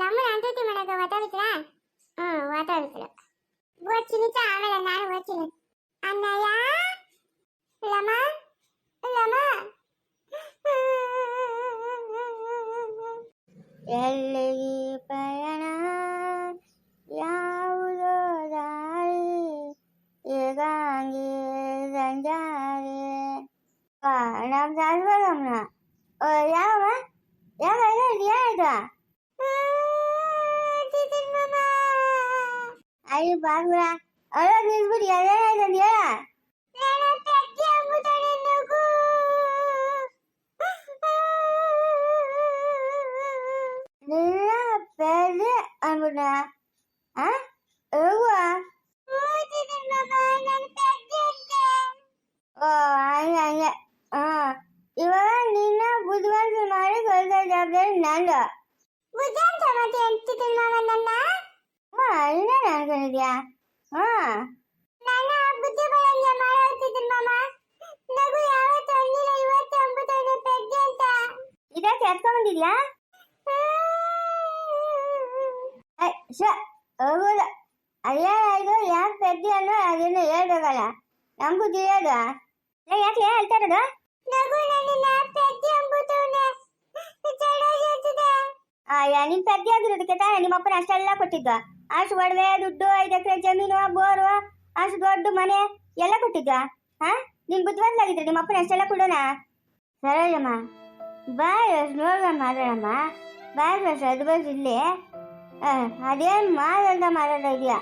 ಅಮ್ಮ ಅಂತತಿ ಮಾಡಕ ಮಾತಾಡ್ತೀರಾ ಹ್ಮ್ ಮಾತಾಡ್ತೀರ ಓದ್ತೀನಿ ಚ ಆಮೇಲೆ ನಾನು ಓದ್ತೀನಿ ಅಣ್ಣಯ್ಯ ಲಮ ಲಮ ಎಲ್ಲಿಗೆ ಪಯಣ ಯಾವುದೋ ದಾರಿ ಏಕಾಂಗಿ ಸಂಜಾರಿ ನಮ್ಮ ಸಾಸ್ಬೇಕಮ್ಮ ಯಾವ ಯಾವ ಅಯ್ಯ ಬಾಗ್ಲ ಅಲ್ಲ ನಿಲ್ಬಿಡಿ ಅದೇನಾಯ್ತು ಅಂತ ಹೇಳ ನಿನ್ನ ಪೆದೆ ಅನ್ಬಿಟ್ಟ ಆ ರಘುವ ಓ ಹಂಗೆ ಹಂಗೆ ಹಾ ಇವಾಗ ನಿನ್ನ ಬುದ್ಧಿವಂತ ಮಾಡಿ ಕಳ್ಸೋ ಜವಾಬ್ದಾರಿ ನಂದು ಹಾ ಇನ್ನೇನು ಅನ್ಕೊಂಡಿದ್ಯಾ ಹಾ. ಇದಕ್ಕೆ ಎತ್ಕೊಂಡ್ಬಂದಿದ್ಯಾ ಶ ಹೋಗುದ. ಇದು ಯಾಕೆ ಪೆದ್ದಿ ಅನ್ನೋ ಅದನ್ನು ಹೇಳ್ಬೇಕಲ್ಲ ನಮಗೂ ತಿಳಿಯೋದು ಏ, ಯಾಕೆ ಹೇಳ್ತಾ ಇರೋದು? ಅಯ್ಯ ನಿನ್ ಪೆದ್ದಿ ಆಗಿರೋದಕ್ಕೆ ತಾನೇ ನಿಮ್ಮ ಅಪ್ಪನ ಅಷ್ಟೆಲ್ಲ ಕೊಟ್ಟಿದ್ದು. ಅಷ್ಟು ಒಡವೆ ದುಡ್ಡು, ಐದು ಎಕರೆ ಜಮೀನು, ಬೋರು, ಅಷ್ಟು ದೊಡ್ಡ ಮನೆ ಎಲ್ಲ ಕೊಟ್ಟಿದ್ದ ಹಾ? ನಿನ್ ಬುದ್ಧಿವಂತಲಾಗಿದ್ರೆ ನಿಮ್ಮ ಅಪ್ಪನ ಅಷ್ಟೆಲ್ಲ ಕೊಡೋಣ? ಸರೋಜಮ್ಮ ಬಾಯ್ ನೋಡ್ಕೊಂಡು ಮಾತಾಡಮ್ಮ. ಬಸ್ ಅದು ಬಸ್ ಇಲ್ಲಿ. ಅದೇನು ಮಾದಂತ ಮಾತಾಡ್ತಾ ಇದೆಯಾ?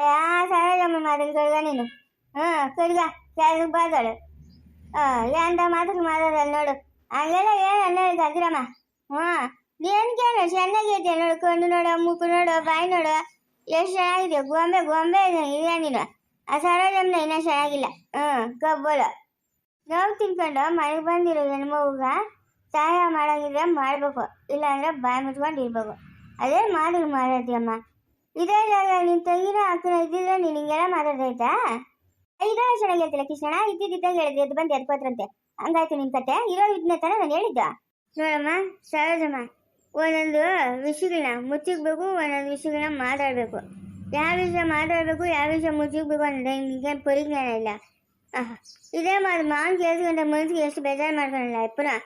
ಯಾ ಸರೋಜಮ್ಮ ಮಾತಾಡಿ ಕಡ್ಗ ನೀನು ಹಾಂ ಕಡ್ಗ ಯಾರು ಬಾದಳು ಹಾಂ ಮಾತ್ರ ಮಾತಾಡಿ ಮಾತಾಡಲ್ಲ ನೋಡು. ಹಂಗೆಲ್ಲ ಏನು ಅನ್ನ ಕಲ್ತಿರಮ್ಮ ಹಾ ನೀನ್ಗೇನು ಚೆನ್ನಾಗೈತೆ ನೋಡು, ಕಣ್ಣು ನೋಡು ಮುಕ್ಕು ನೋಡು, ಬಾಯಿ ನೋಡು. ಎಷ್ಟು ಚೆನ್ನಾಗಿದೆ? ಗೊಂಬೆ ಗೊಂಬೆ ಇದೆ ನೀನು? ಆ ಸರೋಜಮ್ಮನ ಇನ್ನೂ ಚೆನ್ನಾಗಿಲ್ಲ. ಹ್ಞೂ, ಕಬ್ಬಳು. ನೋವು ತಿನ್ಕೊಂಡು ಮನೆಗೆ ಬಂದಿರೋ ಹೆಣ್ಮಗುಗ ಸಹಾಯ ಮಾಡೋಂಗಿದ್ರೆ ಮಾಡಬೇಕು, ಇಲ್ಲಾಂದ್ರೆ ಬಾಯಿ ಮುಚ್ಕೊಂಡು ಇರ್ಬೇಕು. ಅದೇ ಮಾತು ಮಾತಾಡ್ತೀಯಮ್ಮ. ಇದೇ ಜಾಗ ನಿನ್ ತಂಗಿನ ಅಕ್ಕನ ಇದ್ದಿದ್ರೆ ನೀನು ಹಿಂಗೆಲ್ಲ ಮಾತಾಡ್ದೈತಾ ಇದೆಲ್ಲ ಚೆನ್ನಾಗಿರ್ತಿಲ್ಲ ಕೃಷ್ಣಣ್ಣ ಇದ್ದಿದ್ದಾಗ ಹೇಳಿದ್ರೆ, ಅದು ಬಂದು ಎದ್ಕೋತ್ರಂತೆ. ಹಂಗಾಯ್ತು ನಿನ್ ಕತೆ. ಇರೋ ಇದನ್ನ ತಾನೇ ನಾನು ಹೇಳಿದ್ದ. ನೋಡಮ್ಮ, ಸರೋಜಮ್ಮ, ಒಂದೊಂದು ವಿಷಯಗಳನ್ನ ಮುಚ್ಚಿಕ್ಬೇಕು, ಒಂದೊಂದು ವಿಷಯಗಳನ್ನ ಮಾತಾಡಬೇಕು. ಯಾವ ವಿಷಯ ಮಾತಾಡಬೇಕು, ಯಾವ ವಿಷಯ ಮುಚ್ಚಿಕ್ಬೇಕು ಅನ್ನೋದು ನಿಮಗೆ ಪರಿಜ್ಞಾನ ಇಲ್ಲ. ಇದೇ ಮಾತು ಮಾನ್ ಕೇಳಿಸ್ಕೊಂಡ ಮನ್ಸಿಗೆ ಎಷ್ಟು ಬೇಜಾರು ಮಾಡ್ಕೊಳಲ್ಲ ಪುನಃ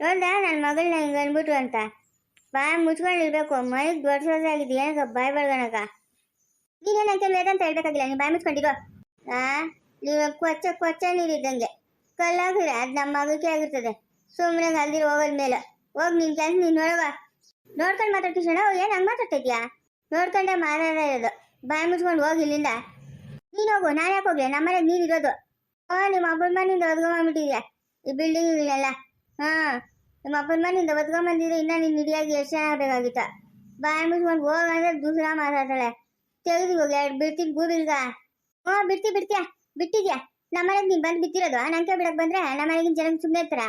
ನೋಡ್ದ ನನ್ನ ಮಗಳನ್ನ ಹಿಂಗೆ ಅನ್ಬಿಟ್ರು ಅಂತ. ಬಾಯಿ ಮುಚ್ಕೊಂಡಿರ್ಬೇಕು ಮನೆಗೆ ದೊಡ್ಡ ಸೊಸೆಯಾಗಿದೆ ಏನಕ್ಕ, ಬಾಯಿ ಬೆಳ್ಗಣಕ ನೀನೇನಂತ ವೇದಂತ ಹೇಳ್ಬೇಕಾಗಿಲ್ಲ, ನೀನು ಬಾಯ್ ಮುಚ್ಕೊಂಡಿರೋ ಆ ನೀವು ಕೊಚ್ಚ ಕೊಚ್ಚ ನೀರಿದ್ದಂಗೆ. ಕಲ್ಲಾಗಿದ್ರೆ ಅದು ನಮ್ಮ ಮಗಕ್ಕೆ ಆಗಿರ್ತದೆ ಸುಮ್ಮನೆ ಅಲ್ದಿರ ಹೋಗೋದ್ ಮೇಲೆ. ಹೋಗಿ ನಿನ್ ಕೆಲಸ, ನೀನು ನೋಡವ ನೋಡ್ಕೊಂಡು ಮಾತಾಡ್ತೀವಿ ಏನು ಹಂಗೆ ಮಾತಾಡ್ತಾ ಮಾತಾಡ್ತಿದ್ಯಾ? ನೋಡ್ಕೊಂಡೆ ಮಾತಾಡ ಇರೋದು. ಬಾಯಿ ಮುಚ್ಕೊಂಡು ಹೋಗಿ ಇಲ್ಲಿಂದ. ನೀನು ಹೋಗು, ನಾನು ಯಾಕೆ ಹೋಗ್ಲಿ? ನಮ್ಮನೆ ನೀರ್ ಇರೋದು. ಓ ನಿಮ್ಮ ಅಪ್ಪನ ಮನೆಯಿಂದ ಒದ್ಕೊಂಡ್ಬಿಟ್ಟಿದ್ಯಾ ಈ ಬಿಲ್ಡಿಂಗ್ ಇಲ್ಲ ಹಾ ನಿಮ್ಮ ಅಪ್ಪನ ಮನೆಯಿಂದ ಒದ್ಕೊಂಬಂದಿದ್ರೆ ಇನ್ನ ನೀನು ನಿಡಿಯಾಗಿ ಎಷ್ಟು ಚೆನ್ನಾಗಬೇಕಾಗಿತ್ತ ಬಾಯಿ ಮುಚ್ಕೊಂಡು ಹೋಗಂದ್ರೆ ದೂಸರ ಮಾತಾಡ್ತಾಳೆ. ತೆಗೆದು ಹೋಗಿ, ಎರಡು ಬಿಡ್ತೀನಿ ಗೂಬಿಲ್ಗ? ಹ್ಞೂ ಬಿಡ್ತಿ ಬಿಡ್ತೀಯ. ಬಿಟ್ಟಿದ್ಯಾ? ನಮ್ಮನೆಗೆ ನೀನ್ ಬಂದು ಬಿದ್ದಿರೋದು ನಂಗೆ ಬಿಡಕ್ ಬಂದ್ರೆ ನಮ್ಮನೆಗಿನ ಜನ ಸುಮ್ನೆ ಇರ್ತಾರ?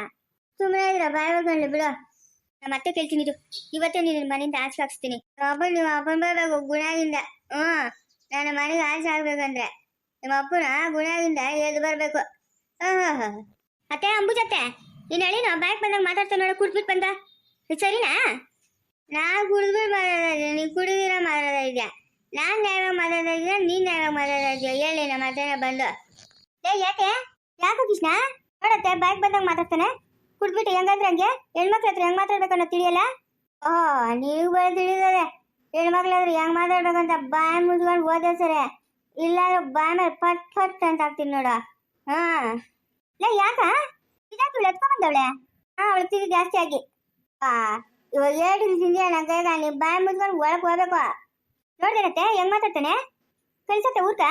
ಸುಮ್ಮನೆ ಇದ್ರ ಬಾಯಿ ಬಿಡು. ನಮ್ಮ ಅತ್ತೆ ಕೇಳ್ತೀನಿ, ಇದು. ಇವತ್ತೇ ನೀನು ಮನೆಯಿಂದ ಆಚೆ ಹಾಕ್ಸ್ತೀನಿ. ಅಪ್ಪ ನಿಮ್ಮ ಅಪ್ಪನ ಬರ್ಬೇಕು ಗುಣಾಗಿಂದ ಹ್ಞೂ. ನನ್ನ ಮನೆಗೆ ಆಚೆ ಆಗ್ಬೇಕಂದ್ರೆ ನಿಮ್ಮ ಅಪ್ಪನ ಗುಣಾಗಿಂದ ಎದ್ದು ಬರ್ಬೇಕು. ಆಹ್. ಅತ್ತೆ ಅಂಬುಜತ್ತೆ ನೀನು ಹೇಳಿ ನಾವು ಬ್ಯಾಂಕ್ ಬಂದಾಗ ಮಾತಾಡ್ತಾ ನೋಡ ಕುಡ್ಬಿಟ್ಟು ಬಂದ. ಸರಿನಾ? ನಾ ಕುಡಿದ್ಬಿಟ್ಟು ಮಾತಾಡೋದು ನೀನು ಕುಡಿದಿರ ಮಾತಾಡೋದ ಇದೆಯಾ ನಾನು ನ್ಯಾಯವಾಗಿ ಮಾತಾಡಿದ್ರೆ ನೀನ್ ನ್ಯಾಯವಾಗಿ ಮಾತಾಡ್ತಾ ಹೇಳಿ, ನಮ್ಮ ಹತ್ರ ಬಂದು. ಏ ಯಾಕೆ? ಯಾಕೆ ಕೃಷ್ಣ? ನೋಡತ್ತೆ ಬೈಕ್ ಬಂದಾಗ ಮಾತಾಡ್ತಾನೆ. ಕುಡ್ಬಿಟ್ಟು ಹೆಂಗಂದ್ರೆ ಹಂಗೆ? ಹೆಣ್ಮಕ್ಳ ಹತ್ರ ಹೆಂಗ್ ಮಾತಾಡ್ಬೇಕು ಅನ್ನೋ ತಿಳಿಯಲ್ಲ? ಓ, ನೀವು ಬರ ತಿಳಿದದೆ ಹೆಣ್ಮಕ್ಳ ಹತ್ರ ಹೆಂಗ್ ಮಾತಾಡ್ಬೇಕಂತ ಬಾಯ್ ಮುಚ್ಕೊಂಡು ಓದೇ ಸರಿ. ಇಲ್ಲ ಬಾಯ್ ಮೇಲೆ ಪಟ್ ಪಟ್ ಅಂತ ಹಾಕ್ತೀನಿ ನೋಡು. ಹಾ. ಲೇ, ಯಾಕ? ಇದಾಕ ಇವಳು ಎತ್ಕೊಂಡ್ ಬಂದವಳೆ? ಹಾ, ಅವಳು ತಿರುಗಿ ಜಾಸ್ತಿ ಆಗಿ. ಆ, ಇವಾಗ ದಿವಸದಿಂದ ನನ್ನ ಕೈಗ ನೀವು ಬಾಯ್ ಮುಚ್ಕೊಂಡು ಒಳಗೆ ಹೋಗ್ಬೇಕು. ನೋಡ್ದೇನತ್ತೆ? ಹೆಂಗ್ ಮಾತಾಡ್ತಾನೆ? ಕಳ್ಸತ್ತೆ ಊರ್ಕ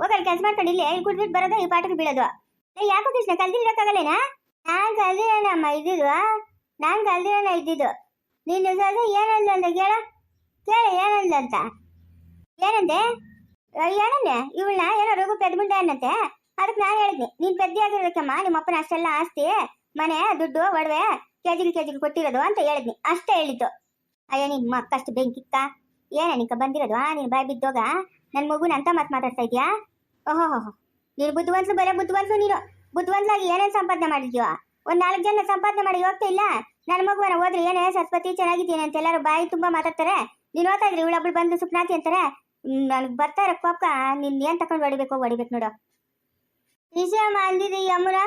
ಹೋಗಲ್ ಕೆಲ್ಸ ಮಾಡ್ಕೊಂಡು ಇಲ್ಲಿ ಇಲ್ಲಿ ಕುಡ್ಬಿಟ್ಟು ಬರೋದು, ಈ ಪಾಠಕ್ಕೆ ಬೀಳೋದು. ಏ ಯಾಕೋ ಕೃಷ್ಣ ಕಲ್ದಿರಕ್ಕಾಗಲ್ಲೇನಾ ನಾನ್ ಕಲ್ದಿರೋಣ ಇದ್ದಿದ್ದು? ನಾನ್ ಕಲ್ದಿರೋಣ ಇದ್ದಿದ್ದು? ನೀನು ಸಹ ಏನಂದ ಅಂತ ಕೇಳ. ಕೇಳ ಏನಂದ ಅಂತ. ಏನಂದೆ? ಏನಂದೆ? ಇವಳನ್ನ ಏನೋ ರೋಗ ಪೆದ್ಮುಂಡ ಅನ್ನಂತೆ ಅದಕ್ಕೆ ನಾನು ಹೇಳಿದ್ನಿ, ನೀನ್ ಪೆದ್ದಿ ಆಗಿರೋದಕ್ಕಮ್ಮ, ನಿಮ್ಮ ಅಪ್ಪನ ಅಷ್ಟೆಲ್ಲ ಆಸ್ತಿ, ಮನೆ, ದುಡ್ಡು, ಒಡವೆ, ಕೆಜಿಗೆ ಕೆಜಿಗೆ ಕೊಟ್ಟಿರೋದು ಅಂತ ಹೇಳಿದ್ನಿ. ಅಷ್ಟೇ ಹೇಳಿದ್ದು. ಅಯ್ಯ, ನಿಮ್ಮ ಅಕ್ಕಷ್ಟು ಬೆಂಕಿಕ್ಕ ಏನ ನಿಕ ಬಂದಿರೋದು? ಆ, ನೀನು ಬಾಯ್ ಬಿದ್ದೋಗ? ನನ್ನ ಮಗುನ ಅಂತ ಮಾತು ಮಾತಾಡ್ತಾ ಇದ್ಯಾ? ಓಹೋ ನೀನು ಬುದ್ಧಿವಂತಲು ಬರೋ ಬುದ್ಧಿವಂತಲು ನೀನು. ಬುದ್ಧಿವಂತಲಾಗಿ ಏನೇನು ಸಂಪಾದನೆ ಮಾಡಿದ್ಯೋ? ಒಂದ್ ನಾಲ್ಕು ಜನ ಸಂಪಾದನೆ ಮಾಡಿ ಹೋಗ್ತಾ ಇಲ್ಲ? ನನ್ನ ಮಗುವನ ಹೋದ್ರೆ ಏನೇ ಸರಸ್ವತಿ, ಚೆನ್ನಾಗಿದ್ದೀನಿ ಅಂತ ಎಲ್ಲರೂ ಬಾಯಿ ತುಂಬಾ ಮಾತಾಡ್ತಾರೆ? ನೀನು ಓದ್ತಾ ಇದ್ರಿ ಇವಳೊಬ್ಳು ಬಂದು ಸುಪ್ನಾತಿ ಅಂತಾರೆ? ನನಗೆ ಇರೋ ಪಾಪ ನೀನು ಏನ್ ತಕೊಂಡು ಹೊಡಿಬೇಕು ಹೊಡಿಬೇಕು ನೋಡು. ವಿಷಯ ಅಂದಿದ್ದಿ ಯಮುನ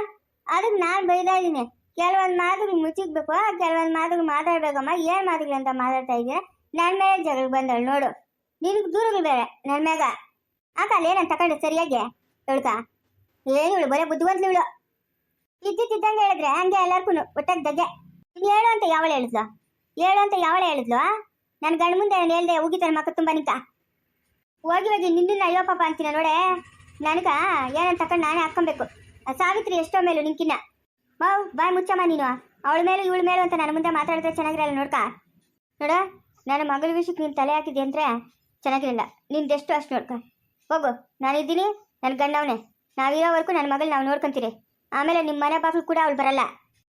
ಅದಕ್ಕೆ ನಾನು ಬೈದಾ ಇದ್ದೀನಿ. ಕೆಲವೊಂದು ಮಾತುಗಳು ಮುಚ್ಚಿಕ್ಬೇಕು ಕೆಲವೊಂದು ಮಾತುಗಳು ಮಾತಾಡ್ಬೇಕಮ್ಮ. ಏನ್ ಮಾತುಗಳು ಅಂತ ಮಾತಾಡ್ತಾ ಇದ್ದೀನಿ ನನ್ನ ಮೇಲೆ ಜಗಳ ಬಂದಳು ನೋಡು. ನಿನಗೆ ದೂರಗಳು ಬೇರೆ ನನ್ನ ಮ್ಯಾಗ. ಆಕಲ್ಲ ಏನಂತ ತಗೊಂಡು ಸರಿಯಾಗಿ ಹೇಳ್ಕ ಏನು ಇವಳು ಬರೀ ಬುದ್ಧಿವಂತಲು ಇವಳು. ಇದ್ದಿದ್ದಂಗೆ ಹೇಳಿದ್ರೆ ಹಂಗೆ ಎಲ್ಲಾರ್ಗು ಒಟ್ಟಾಗ ದಗ್ಗೆ ನೀನು ಹೇಳು ಅಂತ ಯಾವಳು ಹೇಳಿದ್ಲು? ಹೇಳು ಅಂತ ಯಾವಳು ಹೇಳಿದ್ಲು ನನ್ನ ಗಂಡ ಮುಂದೆ ನಾನು ಹೇಳ್ದೆ ಹೋಗಿತಾನೆ ಮಕ್ಕ ತುಂಬ ನಿಂತ. ಹೋಗಿ ಹೋಗಿ ನಿನ್ನ ಅಯ್ಯೋ ಪಾಪ ಅಂತೀನ ನೋಡೆ. ನನಗ ಏನಂತ ತಕೊಂಡು ನಾನೇ ಹಾಕ್ಕೊಬೇಕು. ಸಾವಿತ್ರಿ ಎಷ್ಟೋ ಮೇಲೂ ನಿಂಕಿನ್ನ ಬಾ ಬಾಯ್ ಮುಚ್ಚಮ್ಮ ನೀನು. ಅವಳ ಮೇಲೂ ಇವಳ ಮೇಲೂ ಅಂತ ನನ್ನ ಮುಂದೆ ಮಾತಾಡಿದ್ರೆ ಚೆನ್ನಾಗಿರಲ್ಲ ನೋಡ್ಕ. ನೋಡ. ನನ್ನ ಮಗಳ ವಿಷಯಕ್ಕೆ ನೀನು ತಲೆ ಹಾಕಿದ್ದೆ ಅಂದ್ರೆ ಚೆನ್ನಾಗಿರಲ್ಲ. ನಿಂದೆಷ್ಟು ಅಷ್ಟು ನೋಡ್ಕೊ. ಹೋಗು. ನಾನಿದ್ದೀನಿ. ನನ್ನ ಗಂಡವನೇ. ನಾವಿರೋವರೆಗೂ ನನ್ನ ಮಗಳು ನಾವು ನೋಡ್ಕೊಂತೀರಿ. ಆಮೇಲೆ ನಿಮ್ಮ ಮನೆ ಬಾಗಿಲು ಕೂಡ ಅವಳು ಬರಲ್ಲ.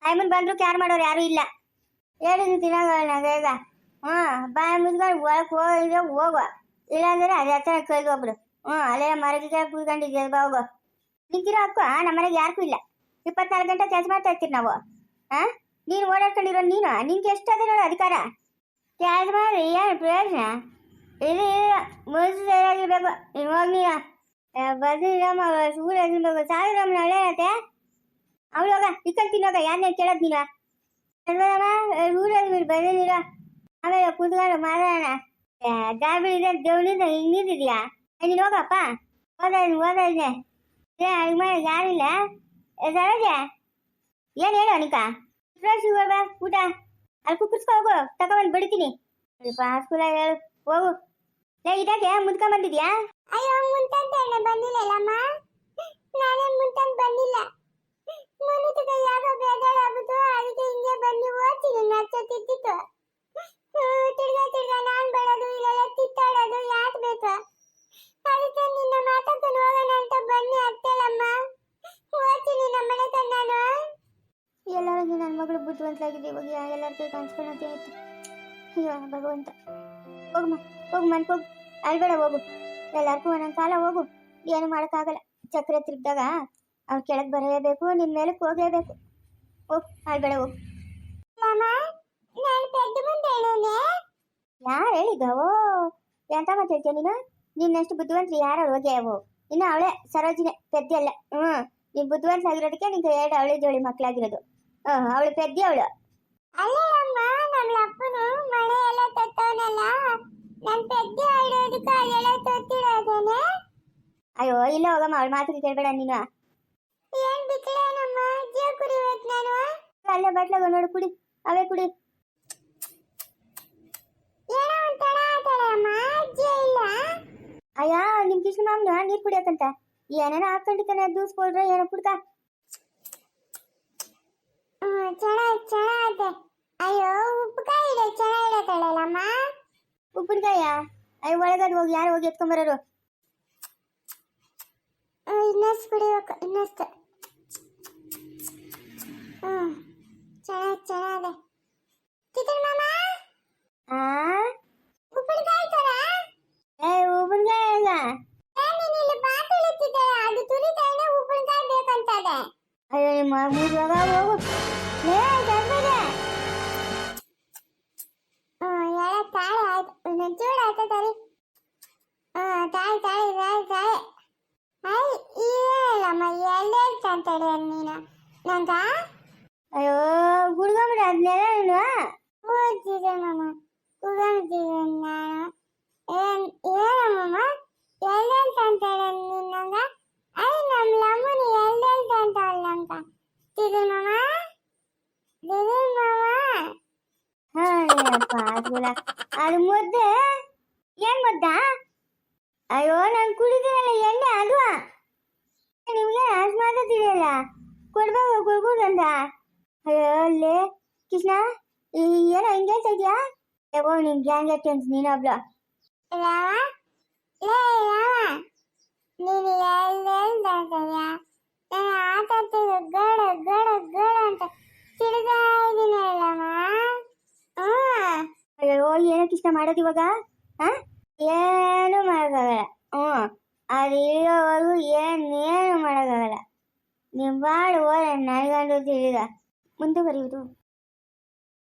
ಟೈಮನ್ ಬಂದ್ರು ಕ್ಯಾರ್ ಮಾಡೋರು ಯಾರು ಇಲ್ಲ. ಹೇಳಿದ್ರು ದಿನಗಳನ್ನ ಬೇಗ ಹ್ಞೂ. ಬಾಯಿ ಮುಚ್ಕೊಂಡು ಒಳಗೆ ಹೋಗಿದ್ರೆ ಹೋಗು. ಇಲ್ಲಾಂದ್ರೆ ಅದೇ ಹತ್ರ ಕೈಗೆ ಹೋಗ್ಬಿಡು. ಹ್ಞೂ. ಅಲ್ಲೇ ಮರಗಿಗೆ ಕೂತ್ಕೊಂಡಿದ್ದೆ ಬಾ ಹೋಗು. ನಿಂತಿರೋ ಹಕ್ಕು ನಮ್ಮ ಮನೆಗೆ ಯಾರಿಗೂ ಇಲ್ಲ. ಇಪ್ಪತ್ನಾಲ್ಕು ಗಂಟೆ ಕೆಲಸ ಮಾಡ್ತಾ ಇರ್ತೀರಿ ನಾವು. ಹಾಂ ನೀನು ಓಡಾಡ್ಕೊಂಡಿರೋ ನೀನು. ನಿಂಗೆ ಎಷ್ಟು ನೋಡು ಅಧಿಕಾರ. ಕೆಲಸ ಮಾಡಿ ಏನು ಪ್ರಯೋಜನ ಇದು ಇಲ್ಲ ಮುಗಿಸಿ ಸರಿಯಾಗಿರ್ಬೇಕು ನೀನು ಹೋಗಿ ನೀನು ಬಸ್ಸಿರಮ್ಮ ಸೂರ್ಯ ತಿನ್ಬೇಕು ಸಾವಿರಮ್ಮನ ಒಳ್ಳೆಯತೆ ಅವಳೋಗ ಇಕ್ಕಲ್ ತಿನ್ನೋಗ ಯಾರನ್ನ ಕೇಳೋದು ನೀನು ಊರಲ್ಲಿ ಬಂದಿರ ಆಮೇಲೆ ಕೂತ್ಕೊಂಡು ಮಾತಾಡೋಣ ಗಾಬಿ ಇದೆ ದೇವನಿಂದ ಹಿಂಗಿದ್ಯಾ ನೀನು ಹೋಗಪ್ಪ ಓದಾಯ್ತು ಓದಾಯ್ತೆ ಏ ಅಡಿಗೆ ಮಾಡಿ ಯಾರಿಲ್ಲ ಏ, ಸರೋಜ ಏನು ಹೇಳು ಅನಿಕ ಫ್ರೆಶ್ ಬಾ ಊಟ ಅಲ್ಲಿ ಕುಕ್ಕರ್ಸ್ಕೊ ಹೋಗು ಬಿಡ್ತೀನಿ. ಬಿಡ್ತೀನಿ ಸ್ಕೂಲಾಗ ಹೇಳು, ಹೋಗು. ಲೇ, ಇದಾಗೆ, ಮುದ್ಕೊಂಡ್ ಬಂದಿದ್ಯಾ? ಅಯ್ಯೋ ಮುಂತಂತ ಎಣ್ಣೆ ಬಂದಿಲ್ಲಲ್ಲಮ್ಮ ನಾನೇ ಮುಂತಂತ ಬಂದಿಲ್ಲ. ಮನುತಕ ಯಾಕೋ ಬೇಜಾರಾಗ್ಬಿಟ್ಟು ಅದಕ್ಕೆ ಹಿಂಗೆ ಬಂದು ಓದ್ತೀನಿ ನಚ್ಚತ್ತಿತ್ತು ತಿರ್ಗಾ ತಿರ್ಗಾ, ನಾನ್ ಬರೋದು ಇಲ್ಲೆಲ್ಲ ತಿತ್ತಾಡೋದು ಯಾಕೆ ಬೇಕು? ಅದಕ್ಕೆ ನಿನ್ನ ಮಾತಾಡ್ಕೊಂಡು ಹೋಗೋಣ ಅಂತ ಬನ್ನಿ ಅತ್ತೇಳಮ್ಮ ಓದ್ತೀನಿ ನಮ್ಮನೆ ಕಣ್ಣಾನು ಎಲ್ಲರಿಗೂ ನನ್ನ ಇವಾಗ ಇವಾಗ ಎಲ್ಲರಿಗೂ ಕಾಣಿಸ್ಕೊಳತ್ತೆ ಆಯ್ತು. ಅಯ್ಯೋ ಭಗವಂತ. ಹೋಗಮ್ಮ ಹೋಗು ಮನ್ಕ್ ಹೋಗು ಅಲ್ಬೇಡ ಹೋಗು. ಎಲ್ಲರಿಗೂ ಒಂದೊಂದು ಕಾಲ ಹೋಗು. ಏನು ಮಾಡೋಕ್ಕಾಗಲ್ಲ. ಚಕ್ರ ತಿರುಗಿದಾಗ ಅವ್ರು ಕೆಳಗೆ ಬರಲೇಬೇಕು ನಿನ್ನ ಮೇಲೆ ಹೋಗಲೇಬೇಕು ಹೋಗು ಅಲ್ಬೇಡ ಹೋಗು. ಯಾರು ಹೇಳಿದವೋ ಎಂತ ಹೇಳ್ತೀಯ ನೀನು? ನಿನ್ನಷ್ಟು ಬುದ್ಧಿವಂತರು ಯಾರು ಹೋಗ್ಯಾವೋ ಇನ್ನು ಅವಳೆ ಸರೋಜಿನೇ ಪೆದ್ದೆಲ್ಲ ಹ್ಞೂ ನೀನು ಬುದ್ಧಿವಂತ ಆಗಿರೋದಕ್ಕೆ ನಿಂಗೆ ಎರಡು ಅವಳಿ ಜೋಳಿ ಮಕ್ಕಳಾಗಿರೋದು ಅವಳು ಪೆದ್ದಿ ಅವಳು. ಅಲ್ಲಮ್ಮ ನಮ್ಮ ಅಪ್ಪನು ಮಳೆ ಎಲ್ಲ ತತ್ತವನಲ್ಲ ನನ್ ಪೆದ್ದೆ ಆಡೋದಕ್ಕೆ ಅದೆಲ್ಲ ತೊತ್ತಿಡೋದೇನೆ? ಅಯ್ಯೋ ಇಲ್ಲ ಹೋಗಮ್ಮ ಅವಳ ಮಾತು ಕೇಳಬೇಡ ನೀನು. ಏನ್ ಬಿಟ್ಲೇನಮ್ಮ ಜೀವ ಕುಡಿಬೇಕು ನಾನು. ಅಲ್ಲೇ ಬಟ್ಲಾಗ ನೋಡು ಕುಡಿ ಅವೇ ಕುಡಿ. ಏನೋ ಒಂಥರ ಆತಾಳೆ ಅಮ್ಮ ಅಜ್ಜಿ ಇಲ್ಲ? ಅಯ್ಯ ನಿಮ್ ಕೃಷ್ಣ ಮಾಮನ ನೀರ್ ಕುಡಿಯಕಂತ ಏನೇನೋ ದೂಸ್ ದೂಸ್ಕೊಳ್ರೆ ಏನೋ ಕುಡ್ಕ ಚೆನ್ನಾಗ್ ಚೆನ್ನಾಗೈತೆ ಅಯ್ಯೋ ಉಪ್ಪುಕಾಯಿ ಇದೆ ಚೆನ್ನಾಗಿರತ್ತಳಲ್ಲಮ್ಮ ಉಪ್ಪಿನಕಾಯ? ಅಯ್ಯ ಒಳಗಡೆ ಹೋಗಿ ಯಾರು ಹೋಗಿ ಎತ್ಕೊಂಬರೋರು ಇನ್ನಷ್ಟು ಕುಡಿಬೇಕು ಇನ್ನಷ್ಟು ಎಲ್ಲೇ ತಂತಡೆ ನೀನು ನಂಗ ಅಯ್ಯೋ ಗುಡ್ಕೊಂಬಿಡ ಅದನ್ನೆಲ್ಲ ನೀನು ಓದ್ತಿದ್ದೆ ಮಾಮ ಕುಗಂತಿದ್ದೆ ನಾನು ಏನ್ ಏನಮ್ಮಮ್ಮ ಎಲ್ಲೆಲ್ ತಂತಾಳೆ ನಿನ್ನಂಗ ಅಯ್ಯ ನಮ್ಮ ಲಮ್ಮನಿ ಎಲ್ಲೆಲ್ ತಂತಾಳ ನಂಗ ತಿದು ಮಾಮ ತಿದು ಮಾಮ ಅಯ್ಯಪ್ಪ ಅದ್ಗುಲ ಅದು ಮುದ್ದೆ ಏನ್ ಮುದ್ದ ಅಯ್ಯೋ ನಾನು ಕುಡಿದಿರಲ್ಲ ಎಣ್ಣೆ ಅದು ನಿಮ್ಗೆ ಅಷ್ಟು ಕೊಡ್ಬೇಕು ಕೊಡ್ಬೋದಂತ ಅಯ್ಯೋ ಅಲ್ಲೇ. ಕೃಷ್ಣ ಏನು ಹಿಂಗೆ ಹೇಳ್ತಾ ಇದೆಯಾ? ಏವೋ ನಿನ್ ಗ್ಯಾಂಗ್ ಅಂತ ನೀನೊಬ್ಳು. ನೀನು ಎಲ್ಲೆಲ್ ತಂತಾಳ್ಯಾ ನಾನು ಗಡ ಗಡ ಗಡ ಅಂತ ತಿರುಗಾ ಇದ್ದೀನಲ್ಲಮ್ಮ ಹ್ಮ್. ಅಯ್ಯೋ ಏನಕ್ಕೆ ಇಷ್ಟ ಮಾಡೋದು ಇವಾಗ? ಏನು ಮಾಡೋಕ್ಕಾಗಲ್ಲ. ಹ್ಞೂ ಅದು ಇಳಿಯೋವರೆಗೂ ಏನೇನು ಮಾಡೋಕ್ಕಾಗಲ್ಲ. ನೀವು ಬಾಳು ಓರೆ ನನಗಂತೂ ತಿಳಿದ. ಮುಂದುವರಿಯುವುದು.